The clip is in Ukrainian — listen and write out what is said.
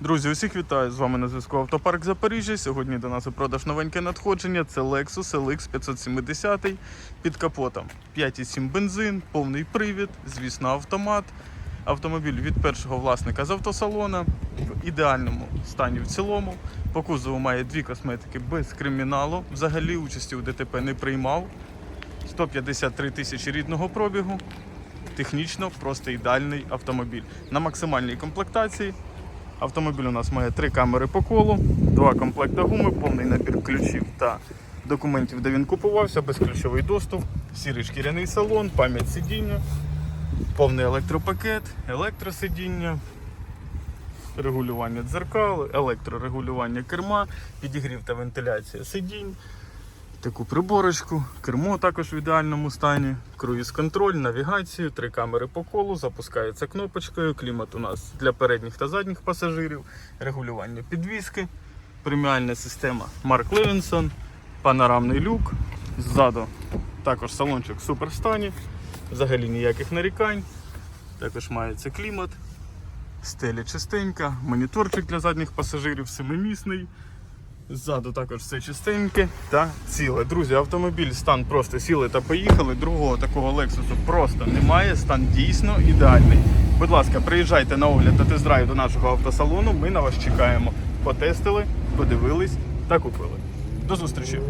Друзі, усіх вітаю! З вами на зв'язку Автопарк Запоріжжя. Сьогодні до нас у продаж новеньке надходження. Це Lexus LX 570 під капотом. 5,7 бензин, повний привід, звісно, автомат. Автомобіль від першого власника з автосалона в ідеальному стані в цілому. По кузову має дві косметики без криміналу. Взагалі участі у ДТП не приймав. 153 тисячі рідного пробігу. Технічно просто ідеальний автомобіль. На максимальній комплектації Автомобіль у нас має три камери по колу, два комплекти гуми, повний набір ключів та документів, де він купувався, безключовий доступ, сірий шкіряний салон, пам'ять сидіння, повний електропакет, електросидіння, регулювання дзеркал, електрорегулювання керма, підігрів та вентиляція сидінь. Таку приборочку, кермо також в ідеальному стані, круїз-контроль, навігацію, три камери по колу, запускається кнопочкою, клімат у нас для передніх та задніх пасажирів, регулювання підвіски, преміальна система Марк Левінсон, панорамний люк, ззаду також салончик в суперстані, взагалі ніяких нарікань, також мається клімат, стеля чистенька, моніторчик для задніх пасажирів семимісний. Ззаду також все чистеньке та ціле. Друзі, автомобіль стан просто сіли та поїхали. Другого такого лексусу просто немає. Стан дійсно ідеальний. Будь ласка, приїжджайте на огляд та тест-драйв до нашого автосалону. Ми на вас чекаємо. Потестили, подивились та купили. До зустрічі!